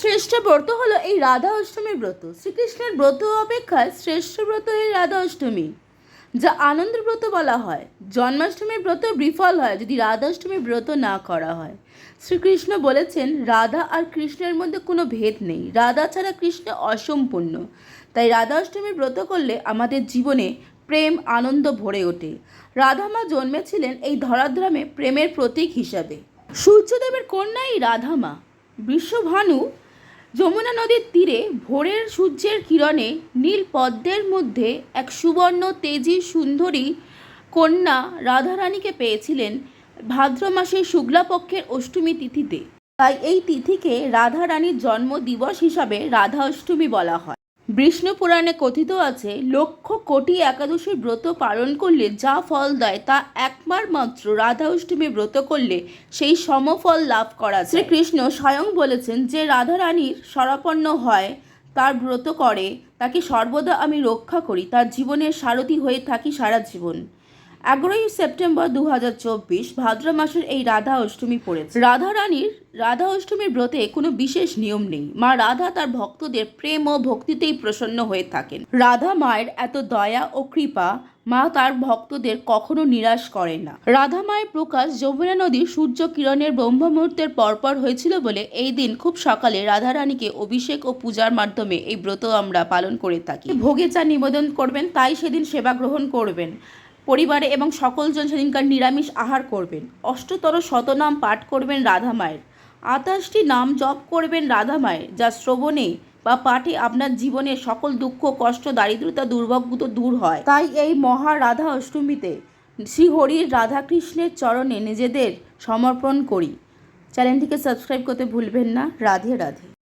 শ্রেষ্ঠ ব্রত হলো এই রাধা অষ্টমীর ব্রত। শ্রীকৃষ্ণের ব্রত অপেক্ষায় শ্রেষ্ঠ ব্রত এই রাধা অষ্টমী, যা আনন্দ ব্রত বলা হয়। জন্মাষ্টমীর ব্রত বিফল হয় যদি রাধা অষ্টমীর ব্রত না করা হয়। শ্রীকৃষ্ণ বলেছেন, রাধা আর কৃষ্ণের মধ্যে কোনো ভেদ নেই। রাধা ছাড়া কৃষ্ণ অসম্পূর্ণ। তাই রাধা অষ্টমীর ব্রত করলে আমাদের জীবনে প্রেম, আনন্দ ভরে ওঠে। রাধামা জন্মেছিলেন এই ধরাধামে প্রেমের প্রতীক হিসাবে। সূর্যদেবের কন্যা এই রাধামা বিশ্বভানু যমুনা নদীর তীরে ভোরের সূর্যের কিরণে নীল পদ্মের মধ্যে এক সুবর্ণ তেজি সুন্দরী কন্যা রাধারানীকে পেয়েছিলেন ভাদ্র মাসের শুক্লাপক্ষের অষ্টমী তিথিতে। তাই এই তিথিকে রাধারানীর জন্ম দিবস হিসাবে রাধা অষ্টমী বলা হয়। বিষ্ণু পুরাণে কথিত আছে, লক্ষ কোটি একাদশীর ব্রত পালন করলে যা ফল দেয় তা একবার মাত্র রাধা অষ্টমী ব্রত করলে সেই সমফল লাভ করা। শ্রীকৃষ্ণ স্বয়ং বলেছেন যে রাধা রানীর সরাপন্ন হয়, তার ব্রত করে, তাকে সর্বদা আমি রক্ষা করি, তার জীবনের সারথি হয়ে থাকি সারা জীবন এগারোই সেপ্টেম্বর দু হাজার চব্বিশ ভাদ্র মাসের এই রাধা অষ্টমী পড়েছে। রাধা রানীর, রাধা অষ্টমীর ব্রতে কোনো বিশেষ নিয়ম নেই। মা রাধা তার ভক্তদের প্রেম ও ভক্তিতেই প্রসন্ন হয়ে থাকেন। রাধা মায়ের এত দয়া ও কৃপা মা তার ভক্তদের কখনো নিরাশ করে না। রাধা মায়ের প্রকাশ যমুনা নদীর সূর্য কিরণের ব্রহ্ম মুহূর্তের পরপর হয়েছিল বলে এই দিন খুব সকালে রাধা রানীকে অভিষেক ও পূজার মাধ্যমে এই ব্রত আমরা পালন করে থাকি। ভোগে চা নিবেদন করবেন, তাই সেদিন সেবা গ্রহণ করবেন। পরিবারে এবং সকলজন সেদিনকার নিরামিষ আহার করবেন। অষ্টতর শতনাম পাঠ করবেন রাধা মায়ের। আঠাশটি নাম জপ করবেন রাধা মায়ের, যা শ্রবণে বা পাঠে আপনার জীবনের সকল দুঃখ, কষ্ট, দারিদ্রতা দুর্ভাগ্য দূর হয়। তাই এই মহা রাধা অষ্টমীতে শ্রীহরির রাধাকৃষ্ণের চরণে নিজেদের সমর্পণ করি। চ্যানেলটিকে সাবস্ক্রাইব করতে ভুলবেন না। রাধে রাধে।